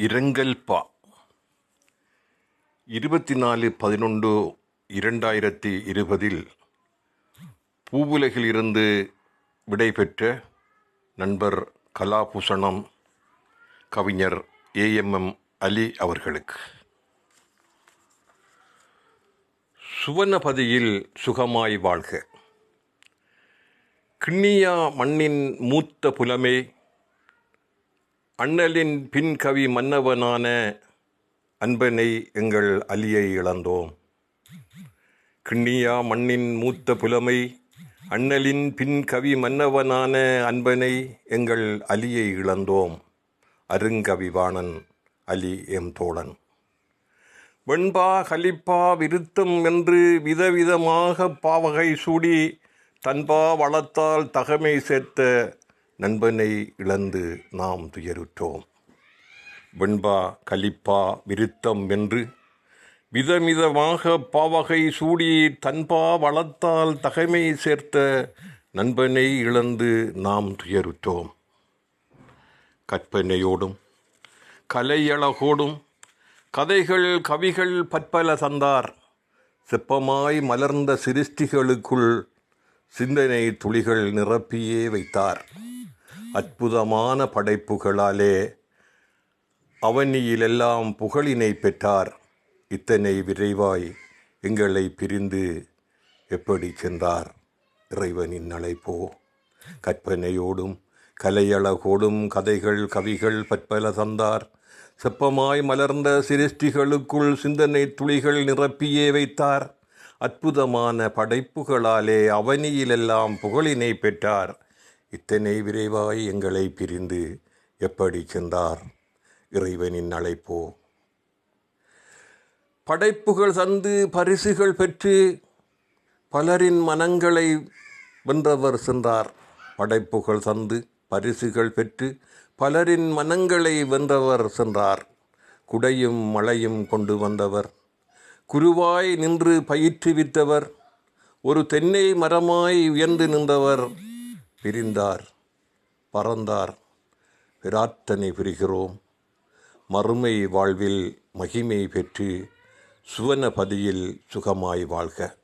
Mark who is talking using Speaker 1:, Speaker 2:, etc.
Speaker 1: இரங்கல் பா. இருபத்தி நாலு பதினொன்று இரண்டாயிரத்தி இருபதில் பூவுலகில் இருந்து விடைபெற்ற நண்பர் கலாபூஷணம் கவிஞர் ஏஎம்எம் அலி அவர்களுக்கு. சுவனபதியில் சுகமாய் வாழ்க. கிண்ணியா மண்ணின் மூத்த புலமே அண்ணலின் பின்கவி மன்னவனான அன்பனை எங்கள் அலியை இழந்தோம். கிண்ணியா மண்ணின் மூத்த புலமை அண்ணலின் பின்கவி மன்னவனான அன்பனை எங்கள் அலியை இழந்தோம். அருங்கவிவாணன் அலி எம் தோழன். வெண்பா கலிப்பா விருத்தம் என்று விதவிதமாக பாவகை சூடி தன்பா வளத்தால் தகமை சேர்த்த நண்பனை இழந்து நாம் துயருற்றோம். வெண்பா கலிப்பா விருத்தம் என்று விதமிதமாக பாவகை சூடி தன்பா வளத்தால் தகைமை சேர்த்த நண்பனை இழந்து நாம் துயருற்றோம். கற்பனையோடும் கலையழகோடும் கதைகள் கவிகள் பற்பல தந்தார். செப்பமாய் மலர்ந்த சிருஷ்டிகளுக்குள் சிந்தனை துளிகள் நிரப்பியே வைத்தார். அற்புதமான படைப்புகளாலே அவனியிலெல்லாம் புகழினை பெற்றார். இத்தனை விரைவாய் எங்களை பிரிந்து எப்படி சென்றார் இறைவனின் அழைப்போ? கற்பனையோடும் கலையழகோடும் கதைகள் கவிகள் பற்பல தந்தார். செப்பமாய் மலர்ந்த சிருஷ்டிகளுக்குள் சிந்தனை துளிகள் நிரப்பியே வைத்தார். அற்புதமான படைப்புகளாலே அவனியிலெல்லாம் புகழினை பெற்றார். இத்தனை விரைவாய் எங்களை பிரிந்து எப்படி சென்றார் இறைவனின் அழைப்போ? படைப்புகள் தந்து பரிசுகள் பெற்று பலரின் மனங்களை வென்றவர் சென்றார். படைப்புகள் தந்து பரிசுகள் பெற்று பலரின் மனங்களை வென்றவர் சென்றார். குடையும் மழையும் கொண்டு வந்தவர். குருவாய் நின்று பயிற்றுவித்தவர். ஒரு தென்னை மரமாய் உயர்ந்து நின்றவர். பிரிந்தார் பறந்தார் பிரார்த்தனை புரிகிறோம். மறுமை வாழ்வில் மகிமை பெற்று சுவனபதியில் சுகமாய் வாழ்க.